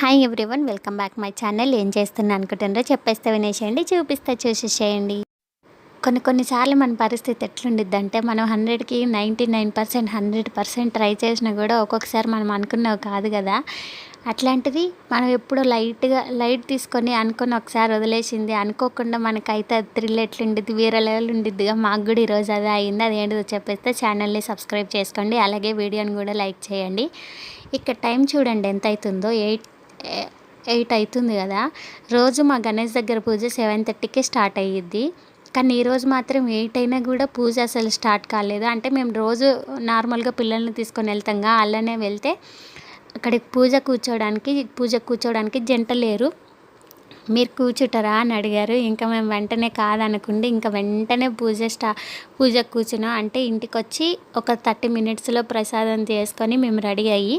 Hi everyone welcome back my channel. ఏం చేస్తున్నా అనుకుంటున్నారో చెప్పేస్తే వినేసేయండి చూపిస్తే చూసేసేయండి. కొన్ని కొన్నిసార్లు మన పరిస్థితి ఎట్లుండిద్ది అంటే మనం హండ్రెడ్కి ninety nine percent hundred percent try చేసినా కూడా ఒక్కొక్కసారి మనం అనుకున్నవి కాదు కదా. అట్లాంటిది మనం ఎప్పుడో లైట్గా లైట్ తీసుకొని అనుకొని ఒకసారి వదిలేసింది. అనుకోకుండా మనకైతే థ్రిల్ ఎట్లుండిద్ది వేరే లెవెల్ ఉండిద్దిగా. మాకు కూడా ఈరోజు అదే అయింది. అదేంటిదో చెప్పేస్తే ఛానల్ని సబ్స్క్రైబ్ చేసుకోండి. అలాగే వీడియోని కూడా లైక్ చేయండి. ఇక్కడ టైం చూడండి ఎంత అవుతుందో ఎయిట్ ఎయిట్ అవుతుంది కదా. రోజు మా గణేష్ దగ్గర పూజ సెవెన్ థర్టీకే స్టార్ట్ అయ్యిద్ది. కానీ ఈరోజు మాత్రం ఎయిట్ అయినా కూడా పూజ అసలు స్టార్ట్ కాలేదు. అంటే మేము రోజు నార్మల్గా పిల్లల్ని తీసుకొని వెళ్తాంగా అలానే వెళ్తే అక్కడికి పూజ కూర్చోడానికి పూజ కూర్చోడానికి జంట లేరు. మీరు కూర్చుంటారా అని అడిగారు. ఇంకా మేము వెంటనే కాదనుకుంటే ఇంకా వెంటనే పూజ స్టా పూజ కూర్చున్నాం. అంటే ఇంటికి వచ్చి ఒక థర్టీ మినిట్స్లో ప్రసాదం చేసుకొని మేము రెడీ అయ్యి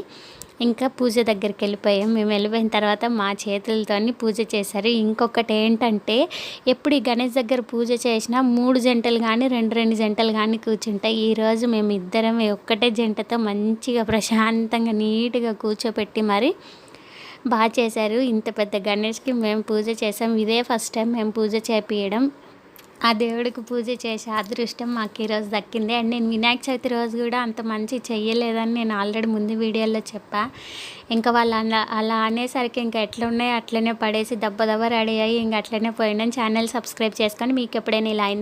ఇంకా పూజ దగ్గరికి వెళ్ళిపోయాం మేము వెళ్ళిపోయిన తర్వాత మా చేతులతో పూజ చేశారు. ఇంకొకటి ఏంటంటే ఎప్పుడు ఈ గణేష్ దగ్గర పూజ చేసినా మూడు జంటలు కానీ రెండు రెండు జంటలు కానీ కూర్చుంటాయి. ఈరోజు మేము ఇద్దరం ఒక్కటే జంటతో మంచిగా ప్రశాంతంగా నీట్గా కూర్చోపెట్టి మరి బాగా చేశారు. ఇంత పెద్ద గణేష్కి మేము పూజ చేసాం ఇదే ఫస్ట్ టైం మేము పూజ చేపించడం ఆ దేవుడికి పూజ చేసే అదృష్టం మాకు ఈరోజు దక్కింది. అండ్ నేను వినాయక చవితి రోజు కూడా అంత మంచి చెయ్యలేదని నేను ఆల్రెడీ ముందు వీడియోలో చెప్పా. ఇంకా వాళ్ళు అలా అలా అనేసరికి ఇంకా ఎట్లా అట్లనే పడేసి దెబ్బ దెబ్బ రెడీ అయ్యి ఇంకా అట్లనే పోయినాను ఛానల్ సబ్స్క్రైబ్ చేసుకొని మీకు ఎప్పుడైనా ఇలా అయిందో